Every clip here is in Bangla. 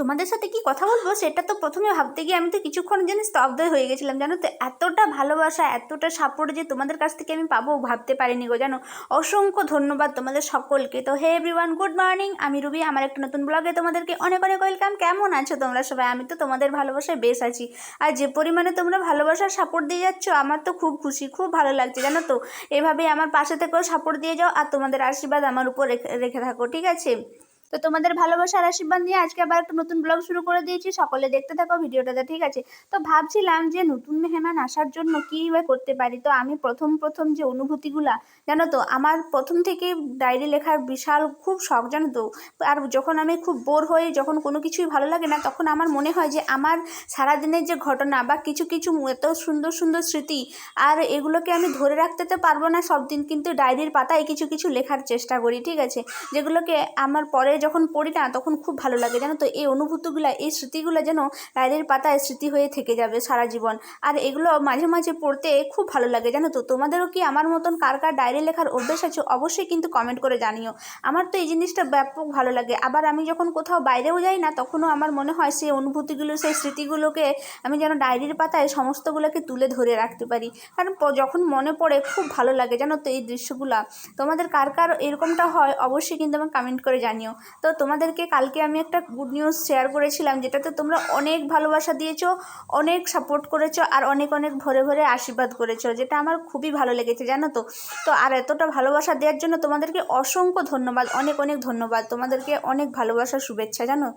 তোমাদের সাথে কি কথা বলব? সেটা তো প্রথমে ভাবতে গিয়ে আমি তো কিছুক্ষণ যেন স্তব্ধ হয়ে গেছিলাম, জানো তো? এতটা ভালোবাসা, এতটা সাপোর্ট যে তোমাদের কাছ থেকে আমি পাবো ভাবতে পারিনি গো, জানো? অসংখ্য ধন্যবাদ তোমাদের সকলকে। তো হে এভরিওয়ান গুড মর্নিং আমি রুবি, আমার একটা নতুন ব্লগে তোমাদেরকে অনেক অনেক ওয়েলকাম কেমন আছো তোমরা সবাই? আমি তো তোমাদের ভালোবাসায় বেশ আছি। আর যে পরিমাণে তোমরা ভালোবাসার সাপোর্ট দিয়ে যাচ্ছ, আমার তো খুব খুশি, খুব ভালো লাগছে, জানো তো? এভাবেই আমার পাশে থেকেও সাপোর্ট দিয়ে যাও, আর তোমাদের আশীর্বাদ আমার উপর রেখে রেখে থাকো, ঠিক আছে? তো তোমাদের ভালোবাসার আশীর্বাদ নিয়ে আজকে আবার একটা নতুন ব্লগ শুরু করে দিয়েছি। সকলে দেখতে থাকো ভিডিওটাতে, ঠিক আছে? তো ভাবছিলাম যে নতুন মেহমান আসার জন্য কী বা করতে পারি? তো আমি প্রথম প্রথম যে অনুভূতিগুলা, জানো তো, আমার প্রথম থেকে ডায়েরি লেখার বিশাল খুব শখ, জানো তো? আর যখন আমি খুব বোর হয়ে যখন কোনো কিছুই ভালো লাগে না, তখন আমার মনে হয় যে আমার সারাদিনের যে ঘটনা বা কিছু কিছু এত সুন্দর সুন্দর স্মৃতি, আর এগুলোকে আমি ধরে রাখতে তো পারব না সব দিন কিন্তু ডায়েরির পাতায় কিছু কিছু লেখার চেষ্টা করি, ঠিক আছে? যেগুলোকে আমার পরে যখন পড়ি না, তখন খুব ভালো লাগে, জানো তো? এই অনুভূতিগুলো, এই স্মৃতিগুলো যেন ডায়েরির পাতায় স্মৃতি হয়ে থেকে যাবে সারা জীবন। আর এগুলো মাঝে মাঝে পড়তে খুব ভালো লাগে, জানো তো? তোমাদেরও কি আমার মতন কার কার ডায়েরি লেখার অভ্যেস আছে, অবশ্যই কিন্তু কমেন্ট করে জানিও। আমার তো এই জিনিসটা ব্যাপক ভালো লাগে। আবার আমি যখন কোথাও বাইরেও যাই না, তখনও আমার মনে হয় সেই অনুভূতিগুলো, সেই স্মৃতিগুলোকে আমি যেন ডায়েরির পাতায় সমস্তগুলোকে তুলে ধরে রাখতে পারি। কারণ যখন মনে পড়ে, খুব ভালো লাগে, জানো তো এই দৃশ্যগুলো। তোমাদের কার কার এরকমটা হয়, অবশ্যই কিন্তু আমাকে কমেন্ট করে জানিও। তো তোমাদেরকে কালকে আমি একটা গুড নিউজ শেয়ার করেছিলাম, যেটাতে তোমরা অনেক ভালোবাসা দিয়েছ, অনেক সাপোর্ট করেছ, আর অনেক অনেক ভরে ভরে আশীর্বাদ করেছ, যেটা আমার খুবই ভালো লেগেছে, জানো তো? তো আর এতটা ভালোবাসা দেওয়ার জন্য তোমাদেরকে অসংখ্য ধন্যবাদ, অনেক অনেক ধন্যবাদ, তোমাদেরকে অনেক ভালোবাসা শুভেচ্ছা, জানো?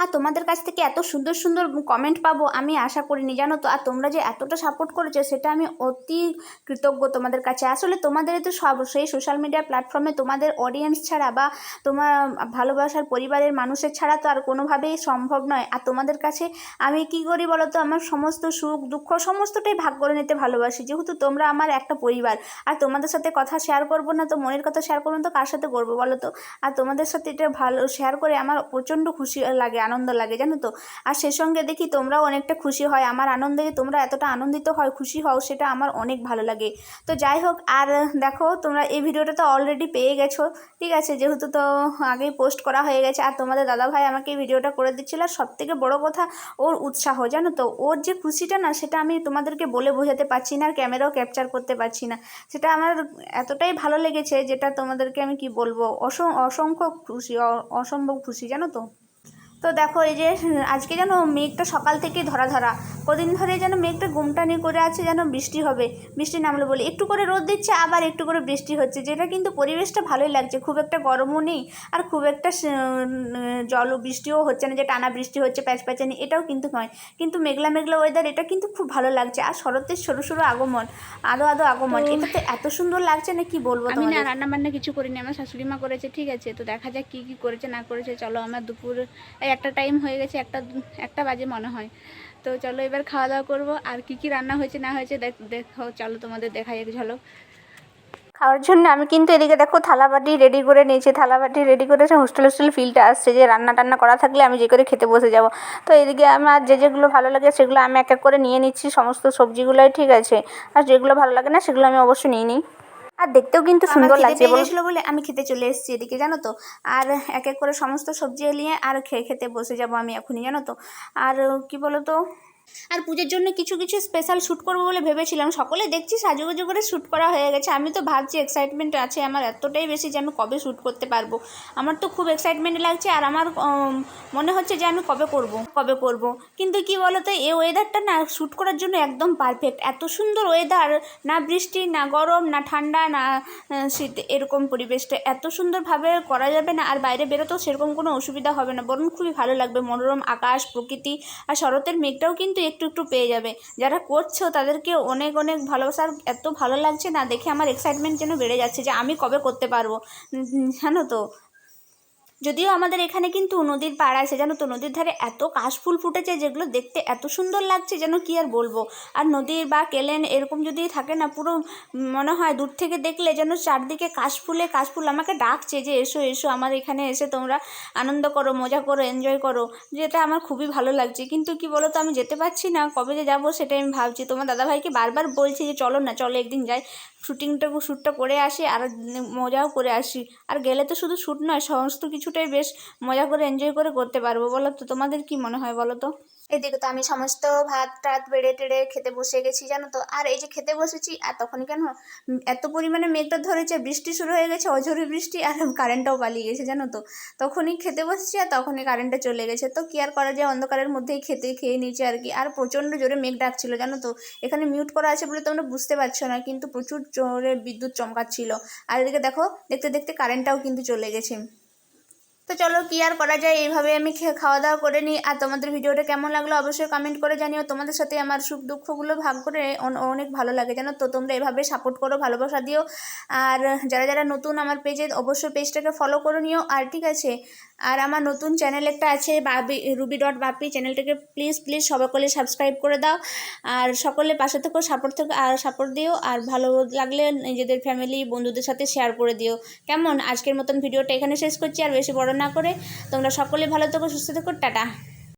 আর তোমাদের কাছ থেকে এত সুন্দর সুন্দর কমেন্ট পাবো আমি আশা করিনি, জানো তো? আর তোমরা যে এতটা সাপোর্ট করেছ সেটা আমি অতি কৃতজ্ঞ তোমাদের কাছে। আসলে তোমাদের তো সব, সেই সোশ্যাল মিডিয়া প্ল্যাটফর্মে তোমাদের অডিয়েন্স ছাড়া বা তোমার ভালোবাসার পরিবারের মানুষের ছাড়া তো আর কোনোভাবেই সম্ভব নয়। আর তোমাদের কাছে আমি কি করি বলো তো আমার সমস্ত সুখ, দুঃখ সমস্তটাই ভাগ করে নিতে ভালোবাসি। যেহেতু তোমরা আমার একটা পরিবার, আর তোমাদের সাথে কথা শেয়ার করব না তো মনের কথা শেয়ার করব না তো কার সাথে করব বলো তো আর তোমাদের সাথে এটা ভালো শেয়ার করে আমার প্রচণ্ড খুশি লাগে। আনন্দ লাগে, জানো তো? আর সে সঙ্গে দেখি তোমরাও অনেকটা খুশি হয়। আমার আনন্দে তোমরা এতটা আনন্দিত হয়, খুশি হও, সেটা আমার অনেক ভালো লাগে। তো যাই হোক, আর দেখো, তোমরা এই ভিডিওটা তো অলরেডি পেয়ে গেছো, ঠিক আছে? যেহেতু তো আগেই পোস্ট করা হয়ে গেছে, আর তোমাদের দাদাভাই আমাকে এই ভিডিওটা করে দিচ্ছিল। আর সবথেকে বড় কথা, ওর উৎসাহ, জানো তো? ওর যে খুশিটা না, সেটা আমি তোমাদেরকে বলে বোঝাতে পারছি না, আর ক্যামেরাও ক্যাপচার করতে পারছি না। সেটা আমার এতটাই ভালো লেগেছে, যেটা তোমাদেরকে আমি কি বলব? অসং, অসংখ্য খুশি অসম্ভব খুশি, জানো তো? তো দেখো এই যে আজকে যেন মেঘটা সকাল থেকেই ধরা ধরা কদিন ধরে যেন মেঘটা গুমটানি করে আছে যেন বৃষ্টি হবে। বৃষ্টি নামলো বলে। একটু করে রোদ দিচ্ছে আবার একটু করে বৃষ্টি হচ্ছে যেটা কিন্তু পরিবেশটা ভালোই লাগছে। খুব একটা গরমও নেই আর খুব একটা জল বৃষ্টিও হচ্ছে না যে টানা বৃষ্টি হচ্ছে প্যাচ প্যাচানি এটাও কিন্তু নয়। কিন্তু মেঘলা মেঘলা ওয়েদার এটা কিন্তু খুব ভালো লাগছে। আর শরতের সরু সরু আগমন আদো আদো আগমন এটা তো এত সুন্দর লাগছে না কি বলব আমি না রান্না বান্না কিছু করিনি আমার শাশুড়ি মা করেছে ঠিক আছে। তো দেখা যাক কি কি করেছে না করেছে চলো আমার দুপুর এই একটা টাইম হয়ে গেছে, একটা একটা বাজে মনে হয়। তো চলো এবার খাওয়া দাওয়া করব। আর কি কি রান্না হয়েছে, না হয়েছে দেখ চলো তোমাদের দেখাই এক ঝলক। খাওয়ার জন্য আমি কিন্তু এদিকে দেখো থালাবাটি রেডি করে নিয়েছি থালাবাটি রেডি করেছে হোস্টেল হোস্টেল ফিলটা আসছে যে রান্না টান্না করা থাকলে আমি যে করে খেতে বসে যাব। তো এদিকে আমার যে যেগুলো ভালো লাগে সেগুলো আমি এক এক করে নিয়ে নিচ্ছি, সমস্ত সবজিগুলোই ঠিক আছে। আর যেগুলো ভালো লাগে না সেগুলো আমি অবশ্যই নিয়ে নিই। আর দেখতেও কিন্তু সুন্দর লাগছে বলেছিল বলে। আমি খেতে চলে এসেছি এদিকে জানো তো? আর এক এক করে সমস্ত সবজি এলিয়ে আর খেয়ে খেতে বসে যাব আমি এখনই জানো তো? আর কি বলো তো আর পুজোর জন্য কিছু কিছু স্পেশাল শ্যুট করব বলে ভেবেছিলাম। সকলে দেখছি সাজুগুজু করে শ্যুট করা হয়ে গেছে। আমি তো ভাবছি এক্সাইটমেন্ট আছে, আমার এতটাই বেশি যে আমি কবে শ্যুট করতে পারব। আমার তো খুব এক্সাইটমেন্ট লাগছে আর আমার মনে হচ্ছে যে আমি কবে করব কবে করব। কিন্তু কি বলো তো এই ওয়েদারটা না শ্যুট করার জন্য একদম পারফেক্ট এত সুন্দর ওয়েদার না বৃষ্টি, না গরম, না ঠান্ডা, না শীত, এরকম পরিবেশটা। এত সুন্দরভাবে করা যাবে না, আর বাইরে বেরোতেও সেরকম কোনো অসুবিধা হবে না। বরং খুবই ভালো লাগবে। মনোরম আকাশ, প্রকৃতি, আর শরতের মেঘটাও কিন্তু একটু একটু পেয়ে যাবে। যারা করছ তাদেরকে অনেক অনেক ভালোবাসার এত ভালো লাগছে না দেখে আমার এক্সাইটমেন্ট যেন বেড়ে যাচ্ছে যে আমি কবে করতে পারব। জানো তো? যদিও আমাদের এখানে কিন্তু নদীর পাড় আছে জানো তো নদীর ধারে এত কাশফুল ফুটেছে যেগুলো দেখতে এত সুন্দর লাগছে যেন কি আর বলব। আর নদীর বা কেলেন এরকম যদি থাকে না, পুরো মনে হয় দূর থেকে দেখলে যেন চারদিকে কাশফুলে কাশফুল। আমাকে ডাকছে যে, এসো এসো, আমার এখানে এসে তোমরা আনন্দ করো, মজা করো এনজয় করো। যেটা আমার খুবই ভালো লাগছে। কিন্তু কি বলো তো আমি যেতে পারছি না। কবে যে যাব সেটাই আমি ভাবছি। তোমার দাদাভাইকে বারবার বলছি যে, চলো না, চলো একদিন যাই। শুটিংটা, শ্যুটটা করে আসি, আর মজাও করে আসি। আর গেলে তো শুধু শ্যুট নয়, সমস্ত কিছু কিছুটাই বেশ মজা করে এনজয় করে করতে পারব বলো তো তোমাদের কি মনে হয় বলো তো এদিকে তো আমি সমস্ত ভাত টাত বেড়ে টেড়ে খেতে বসে গেছি, জানো তো? আর এই যে খেতে বসেছি, আর তখন কেন? এত পরিমাণে মেঘটা ধরেছে, বৃষ্টি শুরু হয়ে গেছে, অঝরে বৃষ্টি, আর কারেন্টটাও পালিয়ে গেছে, জানো তো? তখনই খেতে বসেছি, আর তখনই কারেন্টটা চলে গেছে। তো কি আর করা যায়? অন্ধকারের মধ্যেই খেতে খেয়ে নিয়েছি আর কি। আর প্রচণ্ড জোরে মেঘ ডাকছিল, জানো তো? এখানে মিউট করা আছে বলে তোমরা বুঝতে পারছ না, কিন্তু প্রচুর জোরে বিদ্যুৎ চমকাচ্ছিল। আর এদিকে দেখো, দেখতে দেখতে কারেন্টটাও কিন্তু চলে গেছে। তো চলো, কি আর করা যায়? এইভাবে আমি খাওয়া দাওয়া করে নিই। আর তোমাদের ভিডিওটা কেমন লাগল অবশ্যই কমেন্ট করে জানিও। তোমাদের সাথে আমার সুখ দুঃখগুলো ভাগ করে অন- অনেক ভালো লাগে, জানো তো? তোমরা এভাবে সাপোর্ট করো, ভালোবাসা দিও। আর যারা যারা নতুন আমার পেজে অবশ্যই পেজটাকে ফলো করে নিও। আর ঠিক আছে, আর আমার নতুন চ্যানেল একটা আছে, বাবি রুবি ডট বাপি। চ্যানেলটাকে প্লিজ প্লিজ সকলে সাবস্ক্রাইব করে দাও। আর সকলে পাশে থেকেও সাপোর্ট থেকে, আর সাপোর্ট দিও। আর ভালো লাগলে নিজেদের ফ্যামিলি বন্ধুদের সাথে শেয়ার করে দিও। কেমন? আজকের মতন ভিডিওটা এখানে শেষ করছি। আর বেশি বড় না করে। তোমরা সকলে ভালো থেকো সুস্থ থেকো টাটা।